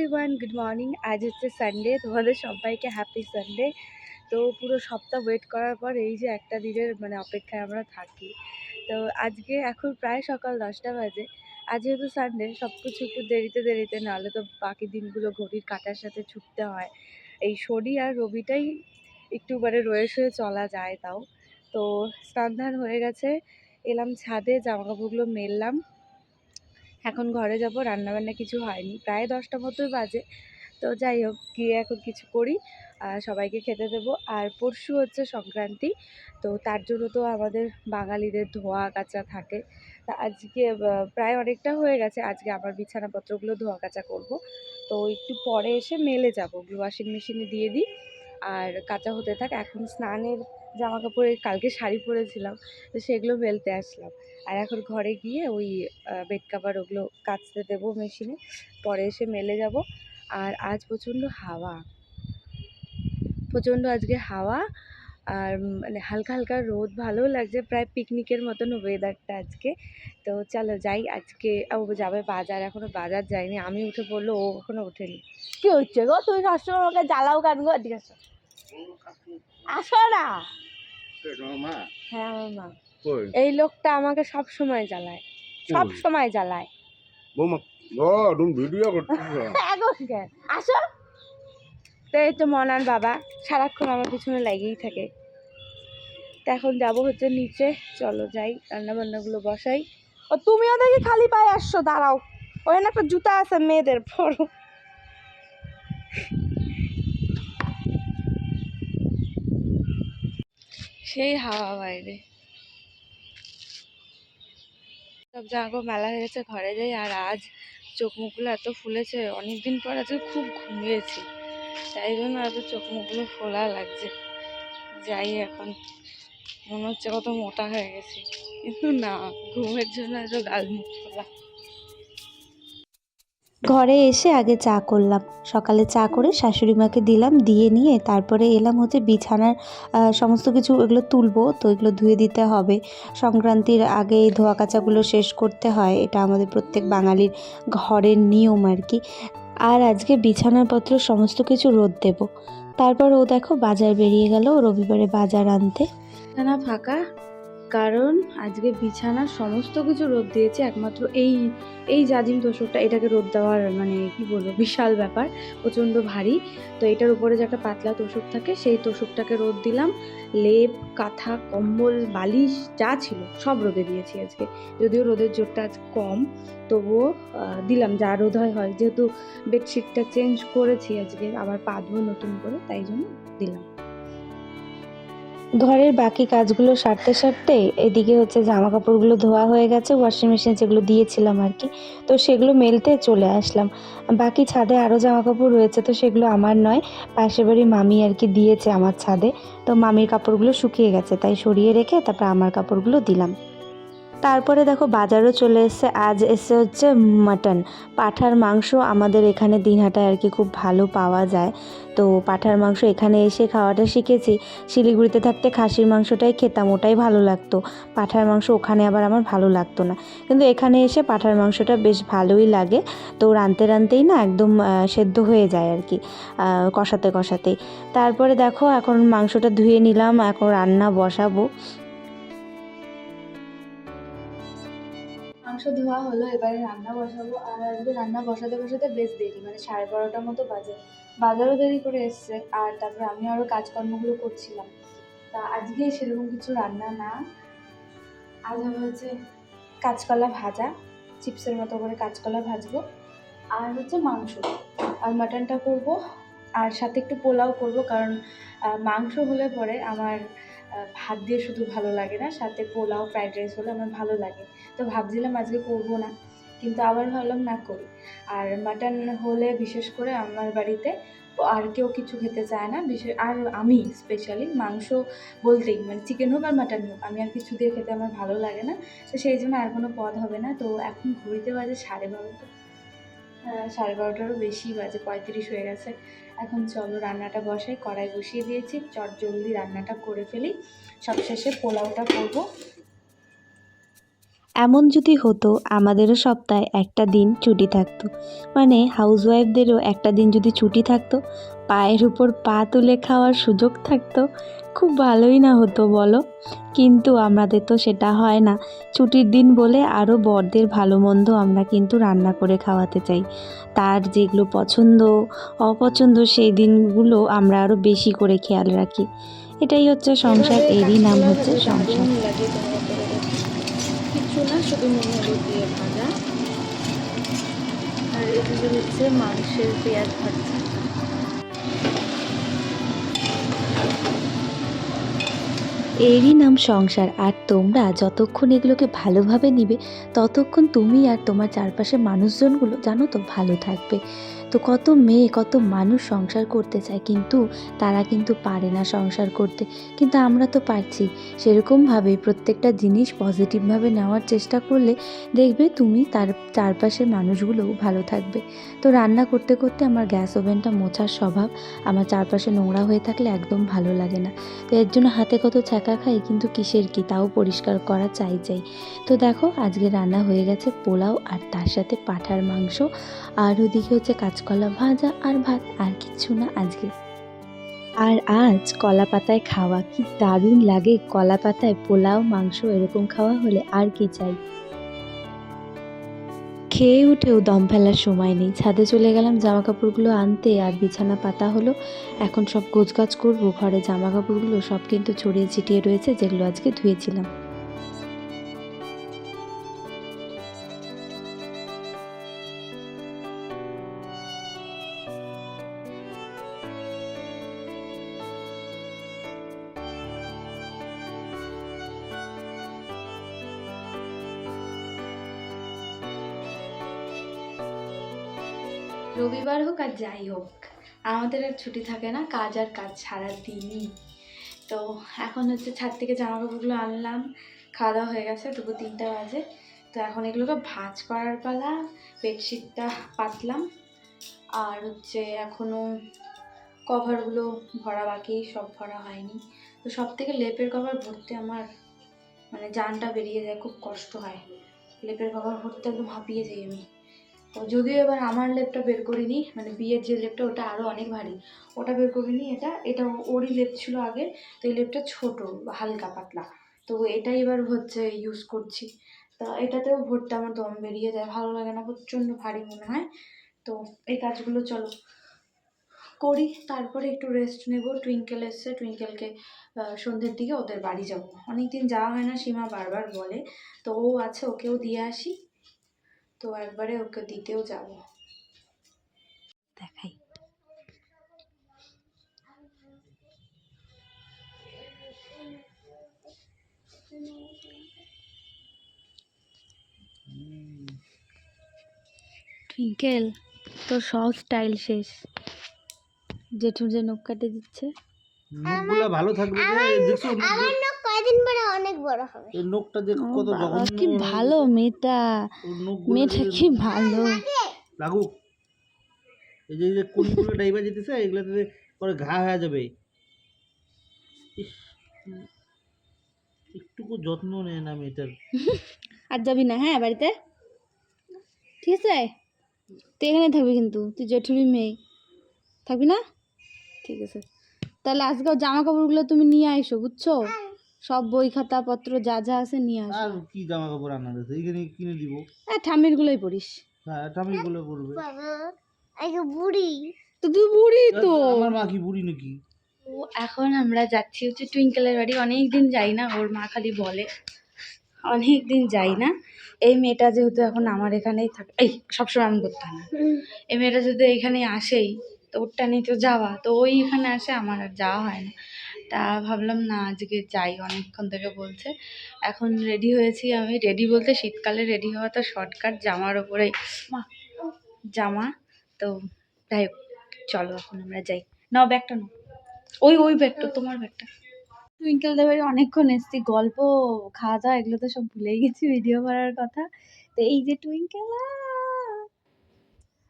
Everyone good morning আজ হচ্ছে Sunday তোমাদের সবাইকে হ্যাপি সানডে তো পুরো সপ্তাহ ওয়েট করার পর এই যে একটা দিনের মানে অপেক্ষায় আমরা থাকি। তো আজকে এখন প্রায় সকাল দশটা বাজে। আজ যেহেতু সানডে সব কিছু একটু দেরিতে দেরিতে, নাহলে তো বাকি দিনগুলো ঘড়ির কাঁটার সাথে ছুটতে হয়। এই শনি আর রবিটাই একটু মানে রয়ে শুয়ে চলা যায় তাও। তো স্নান হয়ে গেছে, এলাম ছাদে জামা কাপড়গুলো মেললাম। এখন ঘরে যাব, রান্নাবান্না কিছু হয়নি, প্রায় দশটা মতোই বাজে। তো যাই হোক, গিয়ে এখন কিছু করি, আর সবাইকে খেতে দেবো। আর পরশু হচ্ছে সংক্রান্তি, তো তার জন্য তো আমাদের বাঙালিদের ধোয়া কাচা থাকে। তা আজকে প্রায় অনেকটা হয়ে গেছে। আজকে আবার বিছানাপত্রগুলো ধোয়া কাচা করব। তো একটু পরে এসে মেলে যাব। ওয়াশিং মেশিনে দিয়ে দিই। আর কাঁচা হতে থাক, এখন স্নানের জামা কাপড়ের কালকে শাড়ি পরেছিলাম, তো সেগুলো মেলতে আসলাম। আর এখন ঘরে গিয়ে ওই বেড কাভার ওগুলো কাচতে দেবো মেশিনে পরে এসে মেলে যাব। আর আজ প্রচণ্ড হাওয়া। প্রচণ্ড আজকে হাওয়া, আর মানে হালকা হালকা রোদ, ভালোও লাগছে। প্রায় পিকনিকের মতন ওয়েদারটা আজকে। তো চলো যাই, আজকে ও যাবে বাজার, এখনও বাজার যায়নি। আমি উঠে পড়ল, ও এখনও ওঠেনি। কি হচ্ছে গো? তুমি সবসময় আমাকে জ্বালাও গান গো? আসো না। হ্যাঁ আমার মা এই লোকটা আমাকে সব সময় জ্বালায়। সব সময় জ্বালায়। ভিডিও? আসো। তো এই তো মনার বাবা সারাক্ষণ আমার পিছনে লেগেই থাকে। তো এখন যাব হচ্ছে নিচে। চলো যাই রান্না বান্নাগুলো বসাই। ও তুমিও দেখি খালি পায়ে আসছো দাঁড়াও। ওখানে একটা জুতা আছে মেয়েদের পরো। সেই হাওয়া বাইরে। সব জামা মেলা হয়ে গেছে, ঘরে যাই। আর আজ চোখ মুখগুলো এত ফুলেছে, অনেকদিন পর আজকে খুব ঘুমিয়েছি। তাই জন্য এত চোখ মুখগুলো ফোলা লাগছে। যাই এখন, মনে হচ্ছে কত মোটা হয়ে গেছি। কিন্তু না, ঘুমের জন্য এত গাল মুখ ফোলা। ঘরে এসে আগে চা করলাম। সকালে চা করে শাশুড়ি মাকে দিলাম, দিয়ে নিয়ে তারপরে এলাম হচ্ছে বিছানার সমস্ত কিছু এগুলো তুলবো, তো এগুলো ধুয়ে দিতে হবে। সংক্রান্তির আগে এই ধোয়া কাচাগুলো শেষ করতে হয়, এটা আমাদের প্রত্যেক বাঙালির ঘরের নিয়ম আর কি। আর আজকে বিছানাপত্র সমস্ত কিছু রোদ দেব। তারপর ও দেখো বাজার বেরিয়ে গেল, রবিবারে বাজার আনতে। না ফাঁকা। কারণ আজকে বিছানার সমস্ত কিছু রোদ দিয়েছে, একমাত্র এই এই জাজিম তোষকটা এটাকে রোদ দেওয়ার মানে কি বলব, বিশাল ব্যাপার, প্রচণ্ড ভারী। তো এটার উপরে যে একটা পাতলা তোষক থাকে, সেই তোষকটাকে রোদ দিলাম। লেপ, কাঁথা, কম্বল, বালিশ যা ছিল, সব রোদে দিয়েছি আজকে। যদিও রোদের জোরটা আজ কম, তবুও দিলাম যা রোদ হয় হয়। যেহেতু বেডশিটটা চেঞ্জ করেছি আজকে, আবার পাতবো নতুন করে, তাই জন্য দিলাম। ঘরের বাকি কাজগুলো সারতে সারতে এদিকে হচ্ছে জামা কাপড়গুলো ধোয়া হয়ে গেছে ওয়াশিং মেশিন যেগুলো দিয়েছিলাম আর কি। তো সেগুলো মেলতে চলে আসলাম। বাকি ছাদে আরও জামা কাপড় রয়েছে, তো সেগুলো আমার নয়, পাশের বাড়ি মামি আর কি দিয়েছে আমার ছাদে। তো মামির কাপড়গুলো শুকিয়ে গেছে, তাই সরিয়ে রেখে তারপর আমার কাপড়গুলো দিলাম। তারপরে দেখো বাজারও চলে এসছে। আজ এসে হচ্ছে মাটন পাঠার মাংস আমাদের এখানে দিনহাটায় আর কি খুব ভালো পাওয়া যায়। তো পাঠার মাংস এখানে এসে খাওয়াটা শিখেছি। শিলিগুড়িতে থাকতে খাসির মাংসটাই খেতাম, ওটাই ভালো লাগতো। পাঠার মাংস ওখানে আবার আমার ভালো লাগতো না। কিন্তু এখানে এসে পাঠার মাংসটা বেশ ভালোই লাগে। তো রানতে রানতেই না একদম সেদ্ধ হয়ে যায় আর কি কষাতে কষাতেই। তারপরে দেখো এখন মাংসটা ধুয়ে নিলাম, এখন রান্না বসাবো। মাংস ধোয়া হলো, এবারে রান্না বসাবো। আর আজকে রান্না বসাতে বসাতে বেশ দেরি মানে সাড়ে বারোটার মতো বাজে। বাজারও দেরি করে এসছে, আর তারপরে আমি আরও কাজকর্মগুলো করছিলাম। তা আজকে সেরকম কিছু রান্না না। আজ হবে হচ্ছে কাঁচকলা ভাজা, চিপসের মতো করে কাঁচকলা ভাজবো, আর হচ্ছে মাংস। আর মাটনটা করব, আর সাথে একটু পোলাও করব, কারণ মাংস হলে পরে আমার ভাত দিয়ে শুধু ভালো লাগে না, সাথে পোলাও ফ্রাইড রাইস হলে আমার ভালো লাগে। তো ভাবছিলাম আজকে করব না, কিন্তু আবার ভাবলাম না করি। আর মাটন হলে বিশেষ করে আমার বাড়িতে আর কেউ কিছু খেতে চায় না, বিশেষ আর আমি স্পেশালি মাংস বলতেই মানে চিকেন হোক আর মাটন হোক, আমি আর কিছু দিয়ে খেতে আমার ভালো লাগে না। তো সেই জন্য আর কোনো পদ হবে না, তো এখন ঘুরিতে বাজে সাড়ে বারোটা। সাড়ে বারোটারও বেশি বাজে, পঁয়ত্রিশ হয়ে গেছে। এখন চলো রান্নাটা বসাই, কড়াই বসিয়ে দিয়েছি। চট জলদি রান্নাটা করে ফেলি। সবশেষে পোলাওটা করব। এমন যদি হতো, আমাদেরও সপ্তাহে একটা দিন ছুটি থাকতো। মানে হাউসওয়াইফদেরও একটা দিন যদি ছুটি থাকতো, পায়ের উপর পা তুলে খাওয়ার সুযোগ থাকতো, খুব ভালোই না হতো বলো? কিন্তু আমাদের তো সেটা হয় না। ছুটির দিন বলে আরও বরদের ভালো মন্দ আমরা কিন্তু রান্না করে খাওয়াতে চাই। তার যেগুলো পছন্দ, অপছন্দ সেই দিনগুলো আমরা আরও বেশি করে খেয়াল রাখি। এটাই হচ্ছে সংসার, এরই নাম হচ্ছে সংসার। দিয়ে ভাজা। আর এগুলো হচ্ছে মাংসের পেঁয়াজ ভাজা। এরই নাম সংসার, আর তোমরা যতক্ষণ এগুলোকে ভালোভাবে নিবে, ততক্ষণ তুমি আর তোমার চারপাশে মানুষজনগুলো জানো তো ভালো থাকবে। তো কত মেয়ে, কত মানুষ সংসার করতে চায়, কিন্তু তারা কিন্তু পারে না সংসার করতে। কিন্তু আমরা তো পারছি। সেরকমভাবে প্রত্যেকটা জিনিস পজিটিভভাবে নেওয়ার চেষ্টা করলে দেখবে তুমি তার চারপাশের মানুষগুলোও ভালো থাকবে। তো রান্না করতে করতে আমার গ্যাস ওভেনটা মোছার স্বভাব, আমার চারপাশে নোংরা হয়ে থাকলে একদম ভালো লাগে না। তো এর জন্য হাতে কত ছ্যাঁকা খাই, কিন্তু কিসের কি, তাও পরিষ্কার করা চাই চাই। তো দেখো, আজকে রান্না হয়ে গেছে পোলাও আর তার সাথে পাঠার মাংস। আর ওদিকে হচ্ছে কাঁচকলা ভাজা আর ভাত, আর কিচ্ছু না আজকে। আর আজ কলা পাতায় খাওয়া কি দারুণ লাগে। কলা পাতায় পোলাও, মাংস এরকম খাওয়া হলে আর কি চাই। খেয়ে উঠেও দম ফেলার সময় নেই। ছাদে চলে গেলাম জামা কাপড়গুলো আনতে আর বিছানা পাতা হলো। এখন সব গোছগাছ করব, ঘরে জামা কাপড়গুলো সব কিন্তু ছড়িয়ে ছিটিয়ে রয়েছে, যেগুলো আজকে ধুয়েছিলাম। রবিবার হোক আর যাই হোক, আমাদের আর ছুটি থাকে না, কাজ আর কাজ সারা দিনই। তো এখন হচ্ছে ছাদ থেকে জামা কাপড়গুলো আনলাম, খাওয়া দাওয়া হয়ে গেছে, দুপুর তিনটা বাজে। তো এখন এগুলোকে ভাঁজ করার পালা, বেডশিটটা পাতলাম। আর হচ্ছে এখনও কভারগুলো ভরা বাকি, সব ভরা হয়নি। তো সব থেকে লেপের কভার ভরতে আমার মানে জানটা বেরিয়ে যায়, খুব কষ্ট হয়। লেপের কভার ভরতে একদম হাঁপিয়ে যাই আমি। তো যদিও এবার আমার লেপটা বের করিনি মানে বিয়ের যে লেপটা ওটা আরও অনেক ভারী। ওটা বের করিনি, এটা এটা ওরই লেপ ছিল আগে তো এই লেপটা ছোটো, হালকা পাতলা। তো এটাই এবার হচ্ছে ইউজ করছি। তো এটাতেও ভরতে আমার দম বেরিয়ে যায়, ভালো লাগে না, প্রচণ্ড ভারী মনে হয়। তো এই কাজগুলো চলো। করি, তারপরে একটু রেস্ট নেব টুইঙ্কেল এসছে টুইঙ্কেলকে সন্ধ্যের দিকে ওদের বাড়ি যাব। অনেক দিন যাওয়া হয় না, সীমা বারবার বলে। তো ও আছে, ওকেও দিয়ে আসি। তো একবারে ওকে দিতেও যাব। দেখাই। টুইঙ্কেল তোর সব স্টাইল শেষ। জেঠু যে নখ কাটে দিচ্ছে। নখগুলা ভালো থাকবে যে দেখছ কয়দিন পরে অনেক বড় হবে। এই দেখো কত জঘন্য কি ভালো মেয়েটা। ওর মেয়েটা কি ভালো। লাগুক। এই যে এই যে কোনগুলো ডাইবা যেতেছে এগুলোতে পরে ঘা হয়ে যাবে। একটুকু যত্ন নেয় না মেয়েটার। আর যাবি না হ্যাঁ বাড়িতে? ঠিক আছে? তুই এখানে থাকবি কিন্তু তুই জেঠুরি মেয়ে। থাকবি না? ঠিক আছে। তাহলে আজকে জামা কাপড়গুলো তুমি নিয়ে আইসো বুঝছ? সব বই খাতা পত্র যা যা আছে নিয়ে আসো। আর কি জামা কাপড় আনা আছে? এইখানে কিনে দিব। হ্যাঁ ঠামিরগুলোই পড়িস হ্যাঁ পরবে। বাবা এই যে বুড়ি। তো তুই বুড়ি তো। আমার মা কি বুড়ি নাকি? তো এখন আমরা যাচ্ছি হচ্ছে টুইঙ্কেলের বাড়ি। অনেক দিন যাই না ওর মা খালি বলে। অনেক দিন যাই না। এই মেয়েটা যেহেতু এখন আমার এখানেই থাকে এই সবসময় আমি করতে হয় না। এই মেয়েটা যদি এখানে আসেই তো ওরটা নিয়ে তো যাওয়া তো ওই এখানে আসে আমার আর যাওয়া হয় না। তা ভাবলাম, না, আজকে যাই। অনেকক্ষণ থেকে বলছে। এখন রেডি হয়েছি আমি। রেডি বলতে শীতকালে রেডি হওয়া তো শর্টকাট জামার ওপরেই। জামা? তো যাই চলো এখন আমরা যাই। নাও ব্যাগটা নাও। ওই ওই ব্যাগটা তোমার ব্যাগটা টুইঙ্কেল দেবের অনেকক্ষণ এসছি। গল্প খাওয়া দাওয়া এগুলো তো সব ভুলেই গেছি ভিডিও করার কথা। তো এই যে টুইঙ্কেল,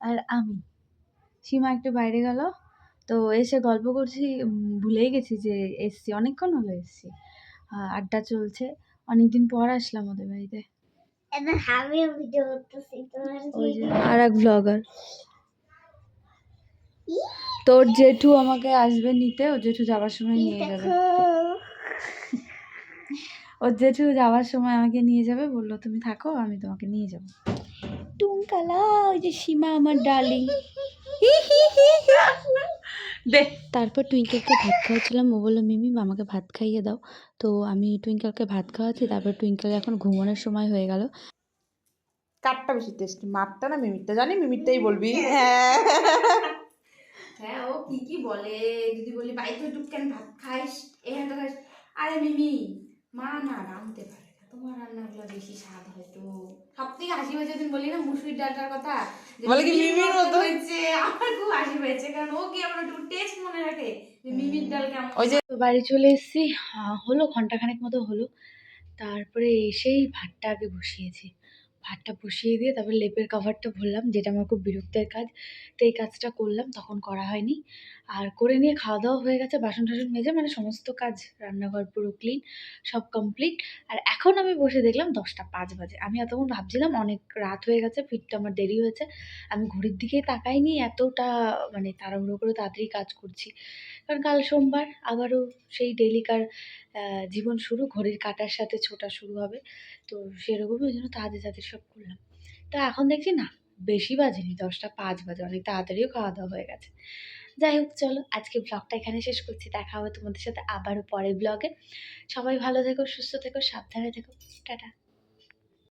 আর আমি। সীমা একটু বাইরে গেল। তো এসে গল্প করছি ভুলেই গেছি যে এসছি অনেকক্ষণ হলো এসছি। আড্ডা চলছে অনেকদিন পর আসলাম ওদের বাড়িতে। আর এক ব্লগার তোর জেঠু আমাকে আসবে নিতে ও জেঠু যাওয়ার সময় নিয়ে যাবে। ওর জেঠু যাওয়ার সময় আমাকে নিয়ে যাবে বলল তুমি থাকো আমি তোমাকে নিয়ে যাব। টুঙ্কালা ওই যে সীমা আমার ডার্লিং দে। তারপর টুইঙ্কেলকে ভাত খাওয়াচ্ছিলাম। ও বলল মিমি আমাকে ভাত খাইয়ে দাও। তো আমি টুইঙ্কেলকে ভাত খাওয়াচ্ছি। তারপর টুইঙ্কেল এখন ঘুমানোর সময় হয়ে গেল। কারটা বেশি টেস্টি মারটা না মিমিটটা জানি মিমিটটাই বলবি। হ্যাঁ। হ্যাঁ। ও কি কি বলে? যদি বলি বাই তুই টুক কেন ভাত খাইস এই হাতে খাইস। আরে মিমি মা না রাঁধতে পারে। না তোমার রান্নাগুলো বেশি স্বাদ হয়তো। সব থেকে হাসি হয়েছে তুমি বলি না মুসুরির ডালটার কথা? বলে কি মিমির মিমির মতো মতো? হয়েছে। আমার খুব হাসি হয়েছে কারণ ও কি আমার একটু টেস্ট মনে রাখে? মিমির ডাল কেমন ওই যে বাড়ি চলে এসেছি। হলো ঘন্টাখানেক মতো হলো। তারপরে এসেই ভাতটা আগে বসিয়েছি। ভাতটা বসিয়ে দিয়ে তারপর লেপের কভারটা ভরলাম যেটা আমার খুব বিরক্তের কাজ। তো এই কাজটা করলাম তখন করা হয়নি। আর করে নিয়ে খাওয়া দাওয়া হয়ে গেছে বাসন টাসন মেজে মানে সমস্ত কাজ, রান্নাঘর পুরো ক্লিন সব কমপ্লিট আর এখন আমি বসে দেখলাম দশটা পাঁচ বাজে। আমি এতক্ষণ ভাবছিলাম অনেক রাত হয়ে গেছে, ফিরতে আমার দেরি হয়েছে। আমি ঘড়ির দিকেই তাকাইনি, এতটা মানে তাড়াহুড়ো করে তাড়াতাড়ি কাজ করছি। কারণ কাল সোমবার, আবারও সেই ডেলিকার জীবন শুরু, ঘড়ির কাঁটার সাথে ছোটা শুরু হবে। তো সেরকমই ওই জন্য তাড়াতাড়ি তাড়াতাড়ি সব করলাম। তা এখন দেখছি না, বেশি বাজেনি, দশটা পাঁচ বাজে, অনেক তাড়াতাড়িও খাওয়া দাওয়া হয়ে গেছে। যাই হোক, চলো আজকে ব্লগটা এখানে শেষ করছি। দেখা হবে তোমাদের সাথে আবারও পরের ব্লগে সবাই ভালো থেকো, সুস্থ থেকো, সাবধানে থেকো। টাটা।